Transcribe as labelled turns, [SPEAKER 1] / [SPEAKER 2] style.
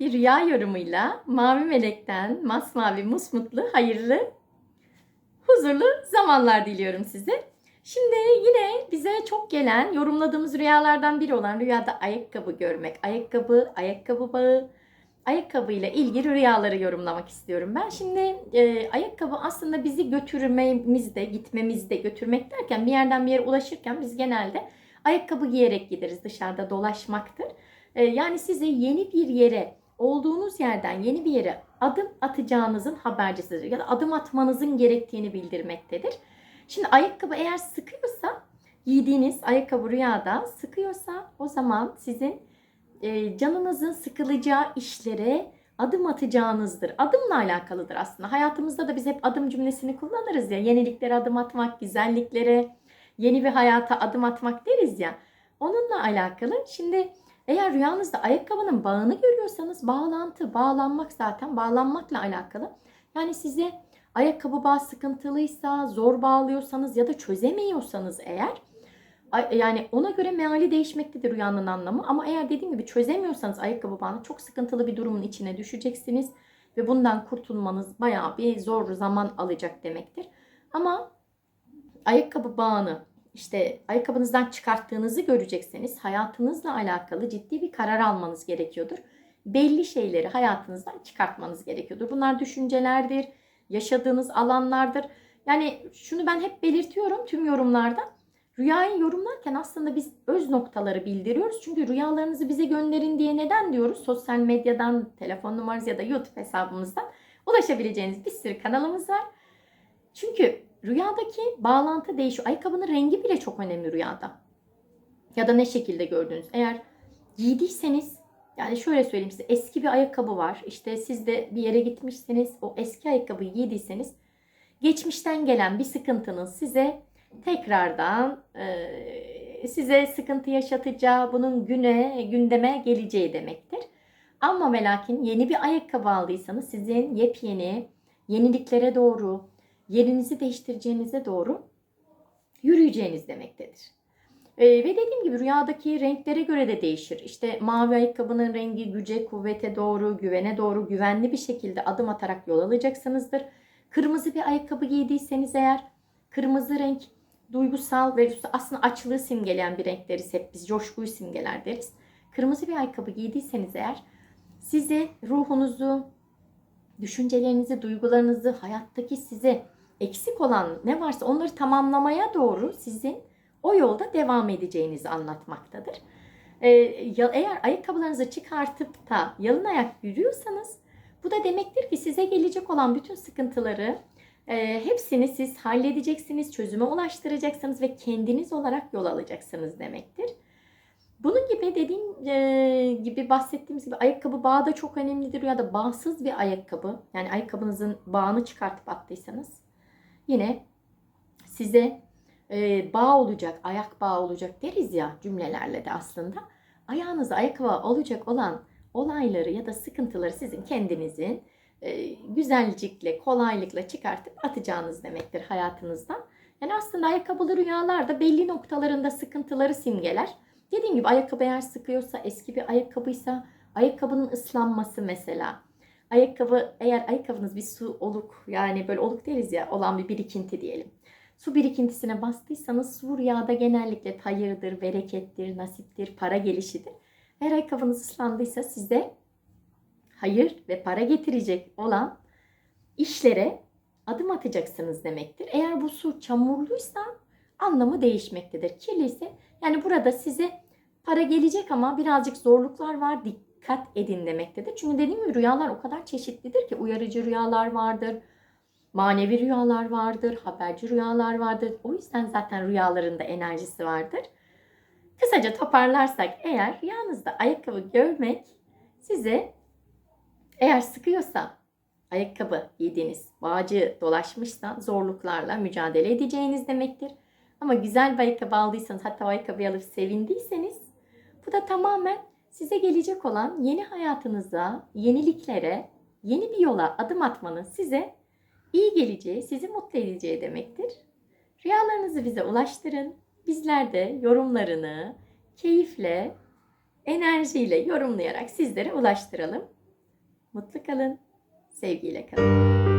[SPEAKER 1] rüya yorumuyla Mavi Melek'ten masmavi musmutlu hayırlı huzurlu zamanlar diliyorum size. Şimdi yine bize çok gelen yorumladığımız rüyalardan biri olan rüyada ayakkabı görmek, ayakkabı, ayakkabı bağı, ayakkabıyla ilgili rüyaları yorumlamak istiyorum ben. Şimdi e, ayakkabı aslında bizi götürmemizde, gitmemizde, götürmek derken bir yerden bir yere ulaşırken biz genelde ayakkabı giyerek gideriz dışarıda dolaşmaktır. E, yani size yeni bir yere, olduğunuz yerden yeni bir yere adım atacağınızın habercisidir ya da adım atmanızın gerektiğini bildirmektedir. Şimdi ayakkabı eğer sıkıyorsa, giydiğiniz ayakkabı rüyada sıkıyorsa o zaman sizin e, canınızın sıkılacağı işlere adım atacağınızdır. Adımla alakalıdır aslında. Hayatımızda da biz hep adım cümlesini kullanırız ya. Yeniliklere adım atmak, güzelliklere, yeni bir hayata adım atmak deriz ya. Onunla alakalı. Şimdi eğer rüyanızda ayakkabının bağını görüyorsanız bağlantı, bağlanmak zaten bağlanmakla alakalı. Yani size ayakkabı bağı sıkıntılıysa, zor bağlıyorsanız ya da çözemiyorsanız eğer yani ona göre meali değişmektedir rüyanın anlamı. Ama eğer dediğim gibi çözemiyorsanız ayakkabı bağını çok sıkıntılı bir durumun içine düşeceksiniz. Ve bundan kurtulmanız bayağı bir zor zaman alacak demektir. Ama ayakkabı bağını işte ayakkabınızdan çıkarttığınızı görecekseniz hayatınızla alakalı ciddi bir karar almanız gerekiyordur. Belli şeyleri hayatınızdan çıkartmanız gerekiyordur. Bunlar düşüncelerdir, yaşadığınız alanlardır. Yani şunu ben hep belirtiyorum tüm yorumlarda. Rüyayı yorumlarken aslında biz öz noktaları bildiriyoruz. Çünkü rüyalarınızı bize gönderin diye neden diyoruz? Sosyal medyadan, telefon numaranız ya da YouTube hesabımızdan ulaşabileceğiniz bir sürü kanalımız var. Çünkü rüyadaki bağlantı değişiyor. Ayakkabının rengi bile çok önemli rüyada. Ya da ne şekilde gördüğünüz. Eğer giydiyseniz yani şöyle söyleyeyim size eski bir ayakkabı var. İşte siz de bir yere gitmişseniz o eski ayakkabıyı giydiyseniz geçmişten gelen bir sıkıntının size tekrardan e, size sıkıntı yaşatacağı, bunun güne, gündeme geleceği demektir. Ama ve lakin yeni bir ayakkabı aldıysanız sizin yepyeni yeniliklere doğru, yerinizi değiştireceğinize doğru yürüyeceğiniz demektedir. Ee, ve dediğim gibi rüyadaki renklere göre de değişir. İşte mavi ayakkabının rengi güce, kuvvete doğru, güvene doğru güvenli bir şekilde adım atarak yol alacaksınızdır. Kırmızı bir ayakkabı giydiyseniz eğer kırmızı renk duygusal ve aslında açlığı simgeleyen bir renk deriz hep biz coşkuyu simgeler deriz. Kırmızı bir ayakkabı giydiyseniz eğer sizi ruhunuzu, düşüncelerinizi, duygularınızı, hayattaki size eksik olan ne varsa onları tamamlamaya doğru sizin o yolda devam edeceğinizi anlatmaktadır. Ee, eğer ayakkabılarınızı çıkartıp da yalın ayak yürüyorsanız bu da demektir ki size gelecek olan bütün sıkıntıları e, hepsini siz halledeceksiniz, çözüme ulaştıracaksınız ve kendiniz olarak yol alacaksınız demektir. Bunun gibi dediğim e, gibi bahsettiğimiz gibi ayakkabı bağı da çok önemlidir ya da bağsız bir ayakkabı yani ayakkabınızın bağını çıkartıp attıysanız yine size e, bağ olacak, ayak bağı olacak deriz ya cümlelerle de aslında. Ayağınıza ayakkabı olacak olan olayları ya da sıkıntıları sizin kendinizin e, güzelcikle, kolaylıkla çıkartıp atacağınız demektir hayatınızdan. Yani aslında ayakkabılı rüyalar da belli noktalarında sıkıntıları simgeler. Dediğim gibi ayakkabı eğer sıkıyorsa, eski bir ayakkabıysa, ayakkabının ıslanması mesela. Ayakkabı eğer ayakkabınız bir su oluk yani böyle oluk deriz ya olan bir birikinti diyelim. Su birikintisine bastıysanız su rüyada genellikle hayırdır, berekettir, nasiptir, para gelişidir. Eğer ayakkabınız ıslandıysa size hayır ve para getirecek olan işlere adım atacaksınız demektir. Eğer bu su çamurluysa anlamı değişmektedir. Kirli ise yani burada size para gelecek ama birazcık zorluklar var. Dikkat edin demektedir. Çünkü dediğim gibi rüyalar o kadar çeşitlidir ki uyarıcı rüyalar vardır. Manevi rüyalar vardır, haberci rüyalar vardır. O yüzden zaten rüyalarında enerjisi vardır. Kısaca toparlarsak eğer rüyanızda ayakkabı görmek size eğer sıkıyorsa ayakkabı yediğiniz bağcı dolaşmışsa zorluklarla mücadele edeceğiniz demektir. Ama güzel bir ayakkabı aldıysanız hatta o ayakkabıyı alıp sevindiyseniz bu da tamamen size gelecek olan yeni hayatınıza, yeniliklere, yeni bir yola adım atmanın size iyi geleceği, sizi mutlu edeceği demektir. Rüyalarınızı bize ulaştırın. Bizler de yorumlarını keyifle, enerjiyle yorumlayarak sizlere ulaştıralım. Mutlu kalın. Sevgiyle kalın.